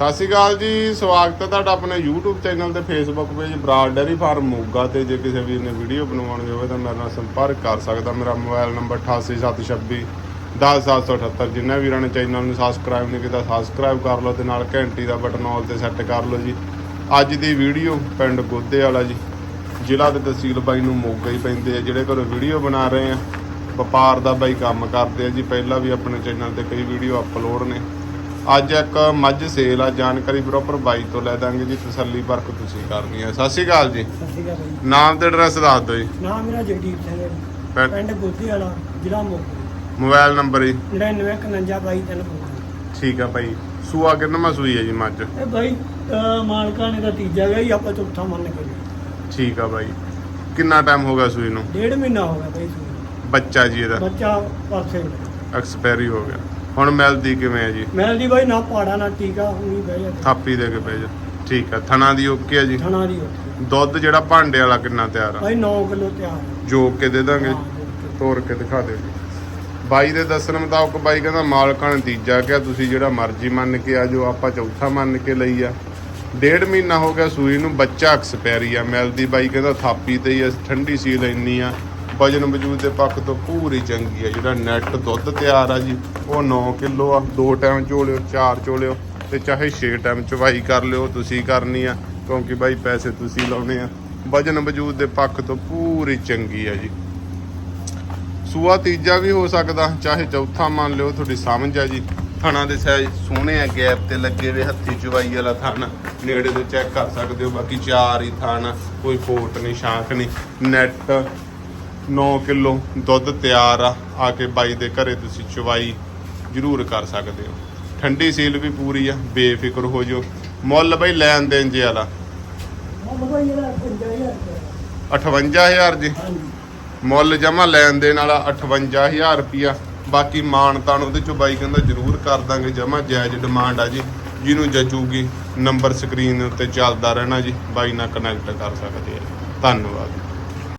ਸਤਿ ਸ਼੍ਰੀ ਅਕਾਲ ਜੀ, ਸਵਾਗਤ ਹੈ ਤੁਹਾਡਾ ਆਪਣੇ YouTube ਚੈਨਲ ਤੇ Facebook page Barad dairy farm Moga ਤੇ। ਜੇ ਕਿਸੇ ਵੀਰ ਨੇ ਵੀਡੀਓ ਬਣਵਾਉਣੀ ਹੋਵੇ ਤਾਂ ਮੇਰੇ ਨਾਲ ਸੰਪਰਕ ਕਰ ਸਕਦਾ। ਮੇਰਾ ਮੋਬਾਈਲ ਨੰਬਰ 8876 10778 ਜਿਨ੍ਹਾਂ ਵੀਰਾਂ ਨੇ ਚੈਨਲ ਨੂੰ ਸਬਸਕ੍ਰਾਈਬ ਨਹੀਂ ਕੀਤਾ ਸਬਸਕ੍ਰਾਈਬ ਕਰ ਲਓ ਤੇ ਨਾਲ ਘੰਟੀ ਦਾ ਬਟਨ ਆਲ ਤੇ ਸੈੱਟ ਕਰ ਲਓ ਜੀ। ਅੱਜ ਦੀ ਵੀਡੀਓ ਪਿੰਡ ਗੋਦੇ ਵਾਲਾ ਜੀ। ਜ਼ਿਲ੍ਹਾ ਤੇ ਤਹਿਸੀਲ ਬਾਈ ਨੂੰ ਮੋਗਾ ਹੀ ਪੈਂਦੇ ਆ, ਜਿਹੜੇ ਘਰੋਂ ਵੀਡੀਓ ਬਣਾ ਰਹੇ ਆ। ਵਪਾਰ ਦਾ ਬਾਈ ਕੰਮ ਕਰਦੇ ਆ ਜੀ। ਪਹਿਲਾਂ ਵੀ ਆਪਣੇ ਚੈਨਲ ਤੇ ਕਈ ਵੀਡੀਓ ਅਪਲੋਡ ਨੇ। ਅੱਜ ਇੱਕ ਮੱਝ ਸੇਲ ਆ ਜਾਣਕਾਰੀ ਪ੍ਰੋਪਰ ਬਾਈ ਤੋਂ ਲੈ ਦਾਂਗੇ ਜੀ ਤਸੱਲੀ ਪਰਖ ਤੁਸੀਂ ਕਰਨੀ ਹੈ ਸਤਿ ਸ਼੍ਰੀ ਅਕਾਲ ਜੀ। ਸਤਿ ਸ਼੍ਰੀ ਅਕਾਲ ਜੀ। ਨਾਮ ਤੇ ਐਡਰੈਸ ਦੱਸ ਦਿਓ ਜੀ। ਨਾਮ ਮੇਰਾ ਜਗਦੀਪ ਸਿੰਘ ਹੈ। ਪਿੰਡ- ਪਿੰਡ ਗੋਦੀ ਵਾਲਾ ਜ਼ਿਲ੍ਹਾ ਮੋਗਾ। ਮੋਬਾਈਲ ਨੰਬਰ ਜੀ। 9951 ਠੀਕ ਆ ਭਾਈ ਸੂਆ ਕਿੰਨਾ ਸੂਈ ਹੈ ਜੀ ਮੱਝ? ਇਹ ਬਾਈ ਅਹ ਮਾਲਕਾਂ ਨੇ ਦਾ ਤੀਜਾ ਗਿਆ ਜੀ ਆਪਾਂ ਚੌਥਾ ਮੰਨ ਕੇ। ਠੀਕ ਆ ਬਾਈ। ਕਿੰਨਾ ਟਾਈਮ ਹੋ ਗਿਆ ਸੂਈ ਨੂੰ? ਡੇਢ ਮਹੀਨਾ ਹੋ ਗਿਆ ਬਾਈ ਸੂਈ ਬੱਚਾ ਜੀ ਇਹਦਾ। ਬੱਚਾ ਪਾਸੇ। ਐਕਸਪਾਇਰੀ ਹੋ ਗਿਆ। ਹੁਣ ਮਿਲਦੀ ਕਿਵੇਂ ਹੈ ਜੀ? ਮੈਲ ਦੀ ਬਾਈ ਨਾ ਪਾੜਾ ਨਾ ਟੀਕਾ ਉਹੀ ਬਹਿ ਜਾ ਥਾਪੀ ਦੇ ਕੇ ਭੇਜ ਠੀਕ ਆ ਥਣਾ ਦੀ ਓਕੇ ਆ ਜੀ? ਥਣਾ ਦੀ ਉੱਥੇ ਦੁੱਧ ਜਿਹੜਾ ਭਾਂਡੇ ਵਾਲਾ ਕਿੰਨਾ ਤਿਆਰ ਆ? ਬਾਈ 9 ਕਿਲੋ ਤਿਆਰ। ਜੋਕ ਕੇ ਦੇ ਦਾਂਗੇ। ਤੋੜ ਕੇ। ਦਿਖਾ ਦਿਓ ਜੀ। ਬਾਈ ਦੇ ਦੱਸਣ ਮੁਤਾਬਕ ਬਾਈ ਕਹਿੰਦਾ ਮਾਲਕਾਂ ਨੇ ਤੀਜਾ ਕਿਹਾ ਤੁਸੀਂ ਜਿਹੜਾ ਮਰਜ਼ੀ ਮੰਨ ਕੇ ਆ ਜਾਓ ਆਪਾਂ ਚੌਥਾ ਮੰਨ ਕੇ ਲਈ ਆ। ਡੇਢ ਮਹੀਨਾ ਹੋ ਗਿਆ ਸੂਈ ਨੂੰ ਬੱਚਾ ਐਕਸਪਾਇਰੀ ਆ ਮਿਲਦੀ। ਬਾਈ ਕਹਿੰਦਾ ਥਾਪੀ ਤੇ ਹੀ ਠੰਡੀ ਸੀਲ ਇੰਨੀ ਆ। ਵਜਨ ਵਜੂਦ ਦੇ ਪੱਖ ਤੋਂ ਪੂਰੀ ਚੰਗੀ ਆ ਜਿਹੜਾ ਨੈਟ ਦੁੱਧ ਤਿਆਰ ਆ ਜੀ, ਉਹ 9 ਕਿਲੋ ਆ। ਦੋ ਟਾਈਮ ਚੋਲਿਓ ਚਾਰ ਚੋਲਿਓ ਤੇ ਚਾਹੇ 6 ਟਾਈਮ ਚਵਾਈ ਕਰ ਲਿਓ, ਤੁਸੀਂ ਕਰਨੀ ਆ, ਕਿਉਂਕਿ ਬਾਈ ਪੈਸੇ ਤੁਸੀਂ ਲਾਉਣੇ ਆ। ਵਜਨ ਵਜੂਦ ਦੇ ਪੱਖ ਤੋਂ ਪੂਰੀ ਚੰਗੀ ਆ ਜੀ। ਸੂਆ ਤੀਜਾ ਵੀ ਹੋ ਸਕਦਾ, ਚਾਹੇ ਚੌਥਾ ਮੰਨ ਲਿਓ, ਤੁਹਾਡੀ ਸਮਝ ਆ ਜੀ। ਥਣਾ ਦੇ ਸਾਈਜ਼ ਸੋਹਣੇ ਆ, ਗੈਪ ਤੇ ਲੱਗੇ ਵੇ ਹੱਥੀ ਚਵਾਈ ਵਾਲਾ ਥਣ। ਨੇੜੇ ਤੋਂ ਚੈੱਕ ਕਰ ਸਕਦੇ ਹੋ, ਬਾਕੀ ਚਾਰ ਹੀ ਥਣ ਕੋਈ ਫੋਟ ਨਹੀਂ, ਸ਼ਾਂਕ ਨਹੀਂ। ਨੈਟ 9 ਕਿਲੋ ਦੁੱਧ ਤਿਆਰ ਆ ਆ ਕੇ ਬਾਈ ਦੇ ਘਰੇ ਤੁਸੀਂ ਚੁਵਾਈ ਜ਼ਰੂਰ ਕਰ ਸਕਦੇ ਹੋ। ਠੰਡੀ ਸੀਲ ਵੀ ਪੂਰੀ ਆ ਬੇਫਿਕਰ ਹੋ ਜਾਓ। ਮੁੱਲ ਬਈ ਲੈਣ ਦੇਣ ਜੇ ਵਾਲਾ। ਉਹ ਬਾਈ ਇਹਦਾ 50000 ਰੁਪਇਆ। 58000 ਜੀ। ਮੁੱਲ ਜਮਾ ਲੈਣ ਦੇਣ ਵਾਲਾ 58000 ਰੁਪਿਆ ਬਾਕੀ ਮਾਨ ਤਾਨ ਉਹਦੇ ਚੋਂ ਬਾਈ ਕਹਿੰਦਾ ਜ਼ਰੂਰ ਕਰ ਦਾਂਗੇ ਜਮਾ ਜਾਇਜ਼ ਡਿਮਾਂਡ ਆ ਜੀ। ਜਿਹਨੂੰ ਜਚੂਗੀ ਨੰਬਰ ਸਕਰੀਨ ਉੱਤੇ ਚੱਲਦਾ ਰਹਿਣਾ ਜੀ। ਬਾਈ ਨਾਲ ਕਨੈਕਟ ਕਰ ਸਕਦੇ ਆ। ਧੰਨਵਾਦ।